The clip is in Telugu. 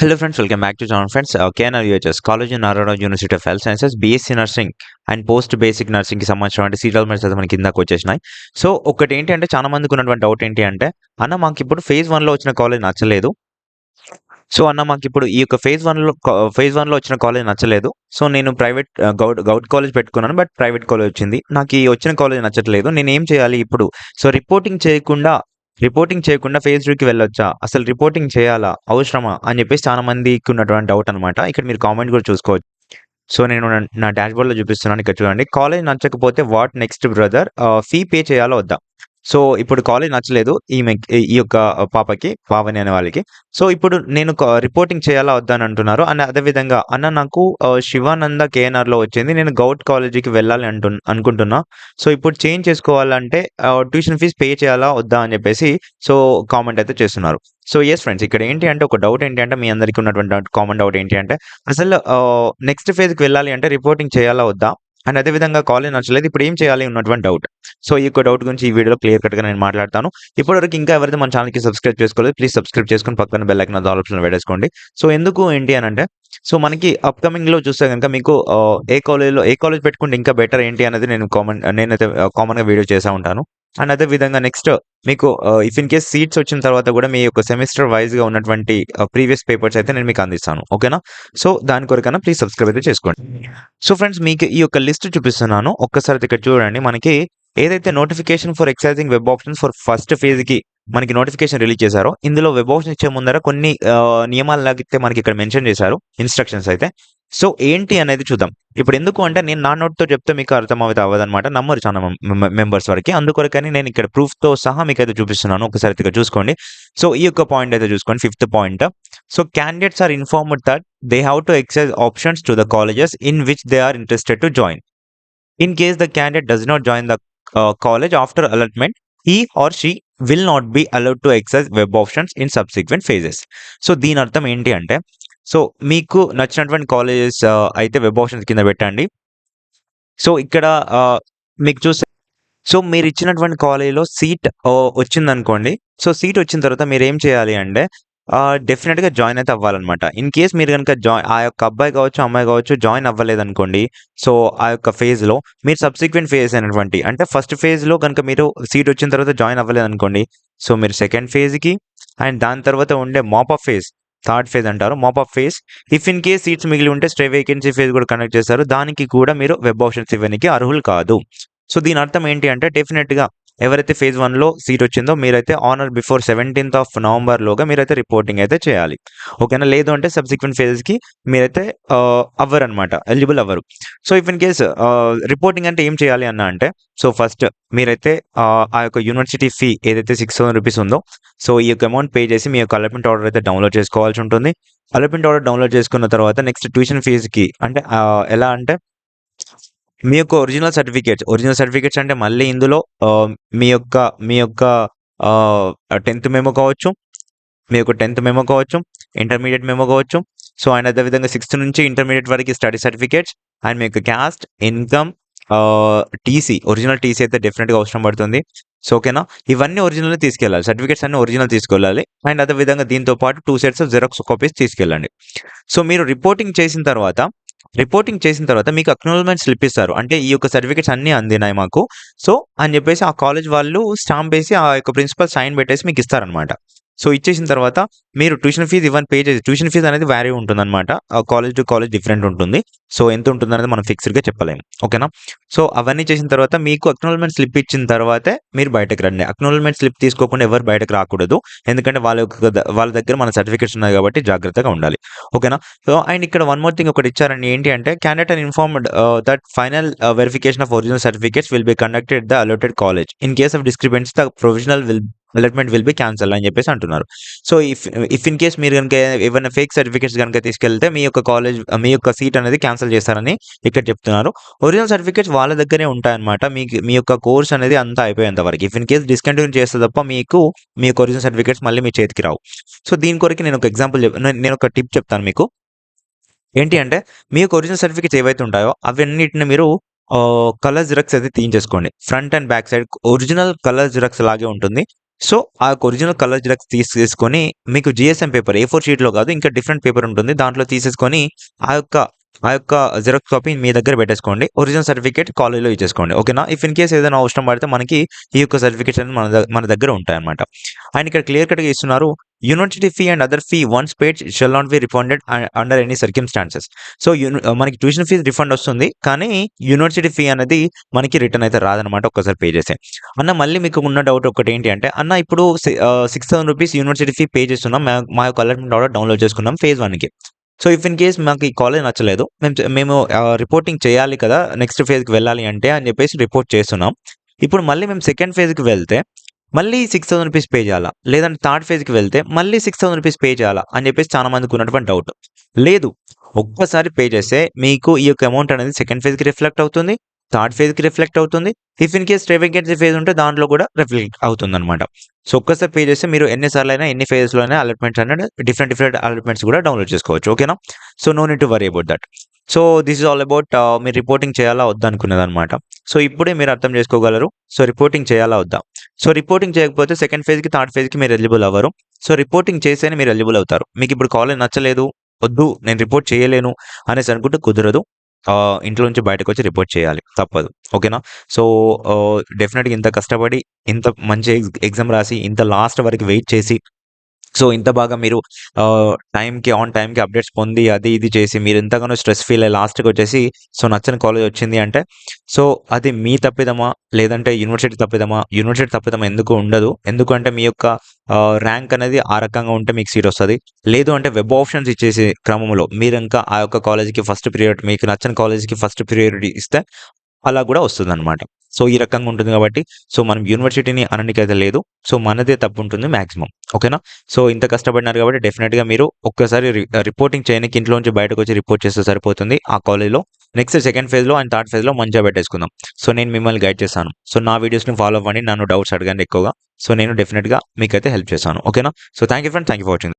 Hello friends welcome back to John friends KNR UHS college Narayana university of health sciences BSc nursing and post basic నర్సింగ్కి సంబంధించినటువంటి సీరియల్ మెన్స్ అయితే మనకి కిందకు వచ్చేసినాయి. సో ఒకటి ఏంటి అంటే చాలా మందికి ఉన్నటువంటి డౌట్ ఏంటి అంటే అన్న మాకు ఇప్పుడు ఫేజ్ వన్లో వచ్చిన కాలేజ్ నచ్చలేదు. సో అన్న మాకు ఇప్పుడు ఈ యొక్క ఫేజ్ వన్లో ఫేజ్ వన్లో వచ్చిన కాలేజ్ నచ్చలేదు. సో నేను ప్రైవేట్ గౌట్ గౌట్ కాలేజ్ పెట్టుకున్నాను బట్ ప్రైవేట్ కాలేజ్ వచ్చింది. నాకు ఈ వచ్చిన కాలేజ్ నచ్చట్లేదు. నేను ఏం చేయాలి ఇప్పుడు? సో రిపోర్టింగ్ చేయకుండా రిపోర్టింగ్ చేయకుండా ఫేజ్కి వెళ్ళొచ్చా? అసలు రిపోర్టింగ్ చేయాలా? అవసరమా? అని చెప్పేసి చాలా మందికి ఉన్నటువంటి డౌట్ అనమాట ఇక్కడ మీరు కామెంట్ కూడా చూసుకోవచ్చు. సో నేను నా- డాష్బోర్డ్లో బోర్డ్లో చూపిస్తున్నాను ఇక్కడ చూడండి. కాలేజ్ నచ్చకపోతే what next brother fee pay చేయాలో వద్దా? సో ఇప్పుడు కాలేజ్ నచ్చలేదు. ఈమె ఈ యొక్క పాపకి పావని అనే వాళ్ళకి. సో ఇప్పుడు నేను రిపోర్టింగ్ చేయాలా వద్దా అని అంటున్నారు. అండ్ అదే విధంగా అన్న నాకు శివానంద కేఎన్ఆర్లో వచ్చింది. నేను గౌట్ కాలేజీకి వెళ్ళాలి అంటు అనుకుంటున్నా. సో ఇప్పుడు చేంజ్ చేసుకోవాలంటే ట్యూషన్ ఫీజ్ పే చేయాలా వద్దా అని చెప్పేసి సో కామెంట్ అయితే చేస్తున్నారు. సో ఎస్ ఫ్రెండ్స్ ఇక్కడ ఏంటి అంటే ఒక డౌట్ ఏంటి అంటే మీ అందరికీ ఉన్నటువంటి కామన్ డౌట్ ఏంటి అంటే అసలు నెక్స్ట్ ఫేజ్కి వెళ్ళాలి అంటే రిపోర్టింగ్ చేయాలా వద్దా? అండ్ అదే విధంగా కాలేజ్ నచ్చలేదు ఇప్పుడు ఏం చేయాలి ఉన్నటువంటి డౌట్ సో ఈ యొక్క డౌట్ గురించి ఈ వీడియోలో క్లియర్ కట్గా నేను మాట్లాడతాను. ఇప్పటివరకు ఇంకా ఎవరైతే మన ఛానల్కి సబ్స్క్రైబ్ చేసుకోలేదు ప్లీజ్ సబ్స్క్రైబ్ చేసుకుని పక్కన బెల్ ఐకన్ ఆల్ ఆప్షన్ పెట్టేసుకోండి సో ఎందుకు ఏంటి అని అంటే సో మనకి అప్కమింగ్లో చూస్తే కనుక మీకు uh, ఏ కాలేజ్లో ఏ కాలేజ్ పెట్టుకుంటే ఇంకా బెటర్ ఏంటి అనేది నేను కామన్ నేనైతే కామన్గా వీడియో చేస్తూ ఉంటాను. అండ్ అదే విధంగా నెక్స్ట్ మీకు ఇఫ్ ఇన్ కేస్ సీట్స్ వచ్చిన తర్వాత కూడా మీ యొక్క సెమిస్టర్ వైజ్గా ఉన్నటువంటి uh, ప్రీవియస్ పేపర్స్ అయితే నేను మీకు అందిస్తాను. ఓకేనా సో దాని కొరకైనా ప్లీజ్ సబ్స్క్రైబ్ అయితే చేసుకోండి. సో ఫ్రెండ్స్ మీకు ఈ యొక్క లిస్ట్ చూపిస్తున్నాను. ఒక్కసారి ఇక్కడ చూడండి. మనకి ఏదైతే notification for exercising web options for first ఫేజ్కి మనకి నోటిఫికేషన్ రిలీజ్ చేశారో ఇందులో వెబ్ ఆప్షన్ ఇచ్చే ముందర కొన్ని uh, నియమాలు లాగితే మనకి ఇక్కడ మెన్షన్ చేశారు. ఇన్స్ట్రక్షన్స్ అయితే. సో ఏంటి అనేది చూద్దాం. ఇప్పుడు ఎందుకు అంటే నేను నా నోట్తో చెప్తే మీకు అర్థం అవ్వదనమాట నమ్మరు చాలా మెంబర్స్ వరకు. అందుకొరకని నేను ఇక్కడ ప్రూఫ్తో సహా మీకు అయితే చూపిస్తున్నాను. ఒకసారి ఇక్కడ చూసుకోండి. సో ఈ యొక్క పాయింట్ అయితే చూసుకోండి fifth point. So candidates are informed that they have to exercise options to the colleges in which they are interested to join in case the candidate does not join the college after allotment he or she will not be allowed to exercise web options in subsequent phases so దీని అర్థం ఏంటి అంటే సో మీకు నచ్చినటువంటి కాలేజెస్ అయితే వెబ్ ఆప్షన్స్ కింద పెట్టండి. సో ఇక్కడ మీకు చూస్తే సో మీరు ఇచ్చినటువంటి కాలేజీలో సీట్ వచ్చిందనుకోండి. సో సీట్ వచ్చిన తర్వాత మీరు ఏం చేయాలి అంటే డెఫినెట్గా జాయిన్ అయితే అవ్వాలన్నమాట. ఇన్ కేస్ మీరు కనుక జాయిన్ ఆ యొక్క అబ్బాయి కావచ్చు అమ్మాయి కావచ్చు జాయిన్ అవ్వలేదు అనుకోండి సో ఆ యొక్క ఫేజ్లో మీరు సబ్సిక్వెంట్ ఫేజ్ అయినటువంటి అంటే ఫస్ట్ ఫేజ్లో కనుక మీరు సీట్ వచ్చిన తర్వాత జాయిన్ అవ్వలేదు అనుకోండి సో మీరు సెకండ్ ఫేజ్కి అండ్ దాని తర్వాత ఉండే mop up phase third phase అంటారు mop phase if in case seats మిగిలి ఉంటే స్ట్రే వేకెన్సీ ఫేజ్ కూడా కనెక్ట్ చేస్తారు. దానికి కూడా మీరు వెబ్ ఆప్షన్స్ ఇవ్వడానికి అర్హులు కాదు. సో దీని అర్థం ఏంటి అంటే డెఫినెట్గా ఎవరైతే ఫేజ్ వన్లో సీట్ వచ్చిందో మీరైతే on or before seventeenth of నవంబర్లోగా మీరైతే రిపోర్టింగ్ అయితే చేయాలి. ఓకేనా లేదు అంటే సబ్సిక్వెంట్ ఫేజెస్కి మీరైతే uh, అవ్వరు అనమాట ఎలిజిబుల్ అవ్వరు. So if in case reporting అంటే ఏం చేయాలి అన్న అంటే సో ఫస్ట్ మీరైతే uh, ఆ, యొక్క యూనివర్సిటీ ఫీ ఏదైతే సిక్స్ థౌసండ్ రూపీస్ ఉందో సో ఈ యొక్క అమౌంట్ పే చేసి మీ యొక్క అలర్ట్మెంట్ ఆర్డర్ అయితే డౌన్లోడ్ చేసుకోవాల్సి ఉంటుంది. అలర్ట్మెంట్ ఆర్డర్ డౌన్లోడ్ చేసుకున్న తర్వాత నెక్స్ట్ ట్యూషన్ ఫీజుకి అంటే uh, ఎలా అంటే మీ యొక్క ఒరిజినల్ సర్టిఫికేట్స్ ఒరిజినల్ సర్టిఫికేట్స్ అంటే మళ్ళీ ఇందులో మీ యొక్క మీ యొక్క టెన్త్ మెమో కావచ్చు మీ యొక్క టెన్త్ మెమో కావచ్చు ఇంటర్మీడియట్ మెమో కావచ్చు. సో అండ్ అదే విధంగా సిక్స్త్ నుంచి ఇంటర్మీడియట్ వరకు స్టడీ సర్టిఫికేట్స్ అండ్ మీ యొక్క caste income TC original TC అయితే డెఫినెట్గా అవసరం పడుతుంది. సో ఓకేనా ఇవన్నీ ఒరిజినల్ తీసుకెళ్ళాలి. సర్టిఫికేట్స్ అన్ని ఒరిజినల్ తీసుకెళ్ళాలి. అండ్ అదే విధంగా దీంతో పాటు టూ సెట్స్ జెరాక్స్ కాపీస్ తీసుకెళ్ళండి. సో మీరు రిపోర్టింగ్ చేసిన తర్వాత రిపోర్టింగ్ చేసిన తర్వాత మీకు అక్నాలజ్మెంట్ స్లిప్ ఇస్తారు అంటే ఈ యొక్క సర్టిఫికేట్స్ అన్ని అందినాయి మాకు. సో అని చెప్పేసి ఆ కాలేజ్ వాళ్ళు స్టాంప్ వేసి ఆ యొక్క ప్రిన్సిపల్ సైన్ పెట్టేసి మీకు ఇస్తారనమాట సో ఇచ్చేసిన తర్వాత మీరు ట్యూషన్ ఫీజు ఇవన్నీ పే చేసి ట్యూషన్ ఫీజు అనేది వ్యారీ ఉంటుందన్నమాట. కాలేజ్ టు కాలేజ్ డిఫరెంట్ ఉంటుంది. సో ఎంత ఉంటుంది అనేది మనం ఫిక్స్డ్గా చెప్పలేము. ఓకేనా? సో అవన్నీ చేసిన తర్వాత మీకు అక్నాలజ్మెంట్ స్లిప్ ఇచ్చిన తర్వాతే మీరు బయటకు రండి. అక్నాలజ్మెంట్ స్లిప్ తీసుకోకుండా ఎవరు బయటకు రాకూడదు. ఎందుకంటే వాళ్ళ యొక్క వాళ్ళ దగ్గర మన సర్టిఫికేట్స్ ఉన్నాయి కాబట్టి జాగ్రత్తగా ఉండాలి. ఓకేనా? సో అండ్ ఇక్కడ వన్ మోర్ థింగ్ ఒకటి ఇచ్చారండి. ఏంటి అంటే candidate and informed that final verification of original certificates will be conducted the allotted college in case of discrepancy the provisional will allotment will be cancel అని చెప్పేసి అంటున్నారు. So if if in case మీరు కనుక ఏమైనా ఫేక్ సర్టిఫికేట్స్ కనుక తీసుకెళ్తే మీ యొక్క కాలేజ్ మీ యొక్క సీట్ అనేది క్యాన్సిల్ చేస్తారని ఇక్కడ చెప్తున్నారు. ఒరిజినల్ సర్టిఫికేట్స్ వాళ్ళ దగ్గరే ఉంటాయన్నమాట. మీకు మీ యొక్క కోర్స్ అనేది అంతా అయిపోయేంత వరకు. ఇఫ్ ఇన్ కేస్ డిస్కంటిన్యూ చేస్తే తప్ప మీకు మీ యొక్క ఒరిజినల్ సర్టిఫికేట్స్ మళ్ళీ మీ చేతికి రావు. సో దీని కొరకు నేను ఒక ఎగ్జాంపుల్ నేను ఒక టిప్ చెప్తాను మీకు. ఏంటి అంటే మీ యొక్క ఒరిజినల్ సర్టిఫికేట్స్ ఏవైతే ఉంటాయో అవన్నిటిని మీరు కలర్ జిరాక్స్ అయితే తీయించేసుకోండి. Front and back side original colour xerox లాగే ఉంటుంది. సో ఆ యొక్క ఒరిజినల్ కలర్ జిరాక్స్ తీసేసుకొని మీకు జిఎస్ఎం పేపర్ ఏ ఫోర్ షీట్లో కాదు ఇంకా డిఫరెంట్ పేపర్ ఉంటుంది. దాంట్లో తీసేసుకొని ఆ యొక్క ఆ యొక్క జిరాక్స్ కాపీ మీ దగ్గర పెట్టేసుకోండి. ఒరిజినల్ సర్టిఫికేట్ కాలేజ్లో ఇచ్చేసుకోండి. ఓకేనా? ఇఫ్ ఇన్ కేస్ ఏదైనా అవసరం పడితే మనకి ఈ యొక్క సర్టిఫికేట్స్ అనేది మన మన దగ్గర ఉంటాయి అనమాట అండ్ ఇక్కడ క్లియర్ కట్గా ఇస్తున్నారు. University fee and other fee once paid shall not be refunded under any circumstances so మనకి ట్యూషన్ ఫీజు రిఫండ్ వస్తుంది కానీ యూనివర్సిటీ ఫీ అనేది మనకి రిటర్న్ అయితే రాదనమాట ఒక్కసారి పే చేస్తే. అన్న మళ్ళీ మీకు ఉన్న డౌట్ ఒకటి ఏంటి అంటే అన్న ఇప్పుడు six thousand rupees university fee pay చేస్తున్నాం మా- యొక్క అలర్ట్మెంట్ ఆర్డర్ డౌన్లోడ్ చేసుకున్నాం ఫేజ్ వన్కి సో ఇఫ్ ఇన్ కేస్ మాకు ఈ కాలేజ్ నచ్చలేదు మేము మేము రిపోర్టింగ్ చేయాలి కదా నెక్స్ట్ ఫేజ్కి వెళ్ళాలి అంటే అని చెప్పేసి రిపోర్ట్ చేస్తున్నాం. ఇప్పుడు మళ్ళీ మేము సెకండ్ ఫేజ్కి వెళ్తే మళ్ళీ సిక్స్ థౌసండ్ రూపీస్ పే చేయాలా? లేదంటే థర్డ్ ఫేజ్కి వెళ్తే మళ్ళీ సిక్స్ థౌసండ్ రూపీస్ పే చేయాలా? అని చెప్పేసి చాలా మందికి ఉన్నటువంటి డౌట్ లేదు ఒక్కసారి పే చేస్తే మీకు ఈ యొక్క అమౌంట్ అనేది సెకండ్ ఫేజ్కి రిఫ్లెక్ట్ అవుతుంది థర్డ్ ఫేజ్కి రిఫ్లెక్ట్ అవుతుంది. If in case vacancy phase ఉంటే దాంట్లో కూడా రిఫ్లెక్ట్ అవుతుంది అనమాట సో ఒక్కసారి పే చేస్తే మీరు ఎన్నిసార్లు అయినా ఎన్ని ఫేజ్లో అయినా అలర్ట్మెంట్స్ అనేది డిఫరెంట్ డిఫరెంట్ అలర్ట్మెంట్స్ కూడా డౌన్లోడ్ చేసుకోవచ్చు. ఓకేనా so no need to worry about that so this is all about మీరు రిపోర్టింగ్ చేయాలా వద్దా అనుకున్నది అనమాట సో ఇప్పుడే మీరు అర్థం చేసుకోగలరు. సో రిపోర్టింగ్ చేయాలా వద్దా? సో రిపోర్టింగ్ చేయకపోతే సెకండ్ ఫేజ్కి థర్డ్ ఫేజ్కి మీరు ఎలిజిబుల్ అవ్వరు. సో రిపోర్టింగ్ చేస్తేనే మీరు ఎలిజిబుల్ అవుతారు. మీకు ఇప్పుడు కాలేజ్ నచ్చలేదు వద్దు నేను రిపోర్ట్ చేయలేను అనేసి అనుకుంటే కుదరదు. ఇంట్లో నుంచి బయటకు వచ్చి రిపోర్ట్ చేయాలి. తప్పదు. ఓకేనా సో డెఫినెట్గా ఇంత కష్టపడి ఇంత మంచి ఎగ్జామ్ రాసి ఇంత లాస్ట్ వరకు వెయిట్ చేసి సో ఇంత బాగా మీరు టైంకి ఆన్ టైంకి అప్డేట్స్ పొంది అది ఇది చేసి మీరు ఎంతగానో స్ట్రెస్ ఫీల్ అయ్యి లాస్ట్కి వచ్చేసి సో నచ్చని కాలేజ్ వచ్చింది అంటే సో అది మీ తప్పిదమా? లేదంటే యూనివర్సిటీ తప్పిదమా? యూనివర్సిటీ తప్పిదమా ఎందుకు ఉండదు? ఎందుకంటే మీ యొక్క ర్యాంక్ అనేది ఆ రకంగా ఉంటే మీకు సీట్ వస్తుంది. లేదు అంటే వెబ్ ఆప్షన్స్ ఇచ్చేసి క్రమంలో మీరు ఇంకా ఆ యొక్క కాలేజీకి ఫస్ట్ పీరియడ్ మీకు నచ్చని కాలేజీకి ఫస్ట్ పీరియడ్ ఇస్తే అలా కూడా వస్తుంది అనమాట సో ఈ రకంగా ఉంటుంది కాబట్టి సో మనం యూనివర్సిటీని అనడానికి అయితే లేదు. సో మనదే తప్పు ఉంటుంది మాక్సిమం. ఓకేనా? సో ఇంత కష్టపడినారు కాబట్టి డెఫినెట్గా మీరు ఒక్కసారి రిపోర్టింగ్ చేయడానికి ఇంట్లోంచి బయటకు వచ్చి రిపోర్ట్ చేస్తే సరిపోతుంది ఆ కాలేజ్లో. నెక్స్ట్ సెకండ్ ఫేజ్లో అండ్ థర్డ్ ఫేజ్లో మంచిగా పెట్టేసుకుందాం. సో నేను మిమ్మల్ని గైడ్ చేస్తాను. సో నా వీడియోస్ని ఫాలో అవ్వండి. నన్ను డౌట్స్ అడగండి ఎక్కువగా. సో నేను డెఫినెట్గా మీకైతే హెల్ప్ చేస్తాను. ఓకేనా? So thank you friend thank you for watching.